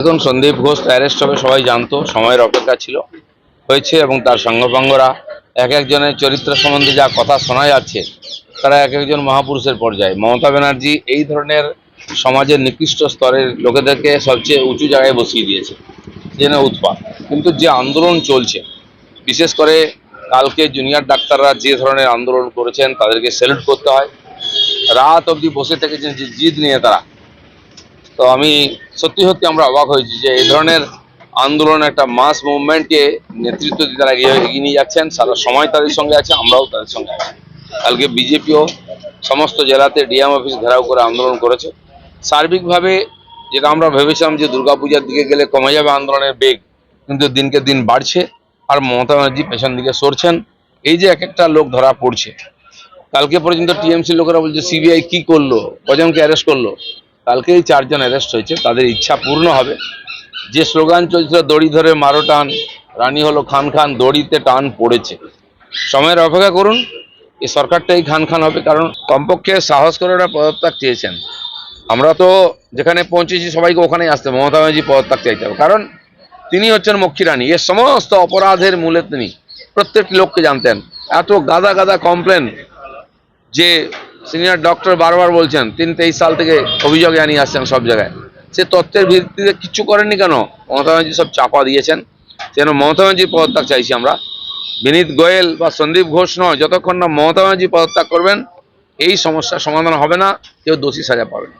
দেখুন, সন্দীপ ঘোষ অ্যারেস্ট হবে, সবাই জানতো, সময়ের অপেক্ষা ছিল। হয়েছে এবং তার সঙ্গভঙ্গরা এক একজনের চরিত্র সম্বন্ধে যা কথা শোনা যাচ্ছে, তারা এক একজন মহাপুরুষের পর্যায়ে। মমতা ব্যানার্জি এই ধরনের সমাজের নিকৃষ্ট স্তরের লোকেদেরকে সবচেয়ে উঁচু জায়গায় বসিয়ে দিয়েছে জেনে উৎপাত। কিন্তু যে আন্দোলন চলছে, বিশেষ করে কালকে জুনিয়র ডাক্তাররা যে ধরনের আন্দোলন করেছেন, তাদেরকে স্যালুট করতে হয়। রাত অবধি বসে থেকেছেন যে জিদ নিয়ে তারা। তো আমি সত্যি সত্যি আমরা অবাক হয়েছি যে এই ধরনের আন্দোলন একটা মাস মুভমেন্টকে নেতৃত্ব দিয়ে তারা এগিয়ে এগিয়ে নিয়ে যাচ্ছেন। সারা সময় তাদের সঙ্গে আছে আমরাও তাদের সঙ্গে আছি। কালকে বিজেপিও সমস্ত জেলাতে ডিএম অফিস ঘেরাও করে আন্দোলন করেছে। সার্বিকভাবে যেটা আমরা ভেবেছিলাম যে দুর্গাপূজার দিকে গেলে কমে যাবে আন্দোলনের বেগ, কিন্তু দিনকে দিন বাড়ছে আর মমতা ব্যানার্জি পেছন দিকে সরছেন। এই যে এক একটা লোক ধরা পড়ছে। কালকে পর্যন্ত টিএমসি লোকেরা বলছে, সিবিআই কি করল? কজনকে অ্যারেস্ট করল? কালকে এই চারজন অ্যারেস্ট হয়েছে, তাদের ইচ্ছা পূর্ণ হবে। যে স্লোগান চলছিল, দড়ি ধরে মারো টান, রানী হলো খান খান, দড়িতে টান পড়েছে। সময়ের অপেক্ষা করুন এই সরকারটাই খান খান হবে, কারণ কমপক্ষে সাহস করে ওরা পদত্যাগ চেয়েছেন। আমরা তো যেখানে পৌঁছেছি, সবাইকে ওখানেই আসতে। মমতা ব্যানার্জি পদত্যাগ চাইতে হবে। কারণ তিনি হচ্ছেন মক্ষী রানী এর সমস্ত অপরাধের মূলে তিনি। প্রত্যেকটি লোককে জানতেন। এত গাদা গাদা কমপ্লেন যে সিনিয়র ডক্টর বারবার বলছেন, তিন তেইশ সাল থেকে অভিযোগ জানিয়ে আসছেন সব জায়গায়। সে তথ্যের ভিত্তিতে কিচ্ছু করেননি কেন? মমতা ব্যানার্জি সব চাপা দিয়েছেন। যেন মমতা ব্যানার্জির পদত্যাগ চাইছি আমরা। বিনীত গোয়েল বা সন্দীপ ঘোষ নয়, যতক্ষণ না মমতা ব্যানার্জি পদত্যাগ করবেন, এই সমস্যার সমাধান হবে না, কেউ দোষী সাজা পাবে না।